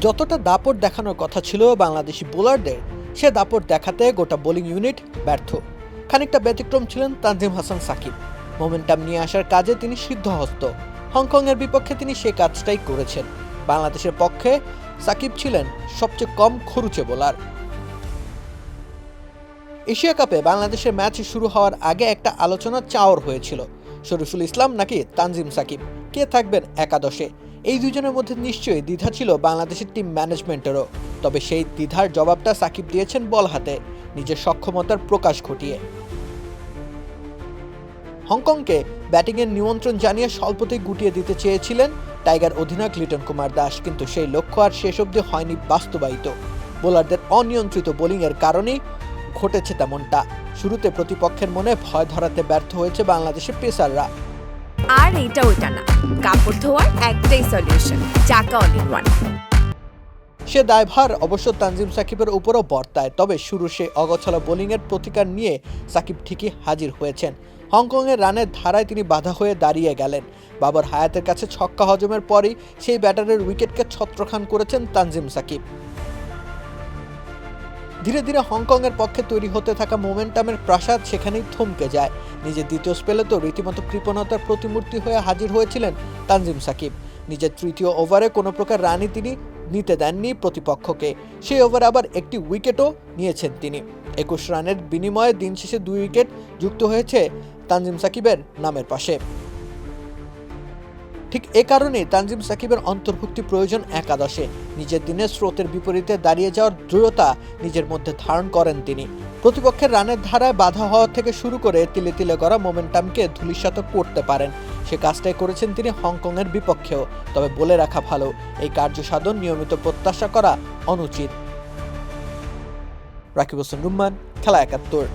যতটা দাপট দেখানোর কথা ছিল বাংলাদেশি বোলারদের, সে দাপট দেখাতে গোটা বোলিং ইউনিট ব্যর্থ। খানিকটা ব্যতিক্রম ছিলেন তানজিম হাসান সাকিব। মোমেন্টাম নিয়ে আসার কাজে তিনি সিদ্ধ সিদ্ধহস্ত। হংকংয়ের বিপক্ষে তিনি সে কাজটাই করেছেন। বাংলাদেশের পক্ষে সাকিব ছিলেন সবচেয়ে কম খরুচে বোলার। এশিয়া কাপে বাংলাদেশের ম্যাচ শুরু হওয়ার আগে একটা আলোচনা চাওয়ার হয়েছিল। শরীফুল ইসলাম নাকি তানজিম সাকিব? কে থাকবেন একাদশে? এই দুজনের মধ্যে নিশ্চয়ই দ্বিধা ছিল বাংলাদেশের টিম ম্যানেজমেন্টেরও তবে সেই দ্বিধার জবাবটা সাকিব দিয়েছেন বল হাতে, নিজের সক্ষমতার প্রকাশ ঘটিয়ে। হংকংকে ব্যাটিংয়ের নিমন্ত্রণ জানিয়ে স্বল্পতেই গুটিয়ে দিতে চেয়েছিলেন টাইগার অধিনায়ক লিটন কুমার দাস, কিন্তু সেই লক্ষ্য আর শেষ অবধি হয়নি বাস্তবায়িত। বোলারদের অনিয়ন্ত্রিত বোলিংয়ের কারণেই ঘটেছে তেমনটা। শুরুতে প্রতিপক্ষের মনে ভয় ধরাতে ব্যর্থ হয়েছে বাংলাদেশের পেসাররা। আর এটা ওটা না। কাপড় ধোয়ার একটাই সলিউশন চাকা অল ইন ওয়ান সে দায়ভার, অবশ্য তানজিম সাকিবের উপরও বর্তায়, তবে শুরু সে অগছলা বোলিংয়ের প্রতিকার নিয়ে সাকিব ঠিকই হাজির হয়েছেন। হংকংয়ের রানের ধারায় তিনি বাধা হয়ে দাঁড়িয়ে গেলেন। বাবর হায়াতের কাছে ছক্কা হজমের পরই সেই ব্যাটারের উইকেটকে ছত্রখান করেছেন তানজিম সাকিব। ধীরে ধীরে হংকংয়ের পক্ষে তৈরি হতে থাকা মোমেন্টামের প্রাসাদ সেখানেই থমকে যায়। নিজের দ্বিতীয় স্পেলে তো রীতিমতো কৃপণতার প্রতিমূর্তি হয়ে হাজির হয়েছিলেন তানজিম সাকিব। নিজের তৃতীয় ওভারে কোনো প্রকার রানই তিনি নিতে দেননি প্রতিপক্ষকে। সেই ওভারে আবার একটি উইকেটও নিয়েছেন তিনি। একুশ রানের বিনিময়ে দিন শেষে দুই উইকেট যুক্ত হয়েছে তানজিম সাকিবের নামের পাশে। ঠিক এ কারণেই তানজিম সাকিবের অন্তর্ভুক্তি প্রয়োজন একাদশে। নিজের দিনে স্রোতের বিপরীতে দাঁড়িয়ে যাওয়ার দৃঢ়তা নিজের মধ্যে ধারণ করেন তিনি। প্রতিপক্ষের রানের ধারায় বাধা হওয়া থেকে শুরু করে তিলে তিলে করা মোমেন্টামকে ধূলিসাৎ করতে পারেন। সে কাজটাই করেছেন তিনি হংকংয়ের বিপক্ষেও। তবে বলে রাখা ভালো, এই কার্য সাধন নিয়মিত প্রত্যাশা করা অনুচিত। রাকিব হোসেন রুম্মান, খেলা একাত্তর।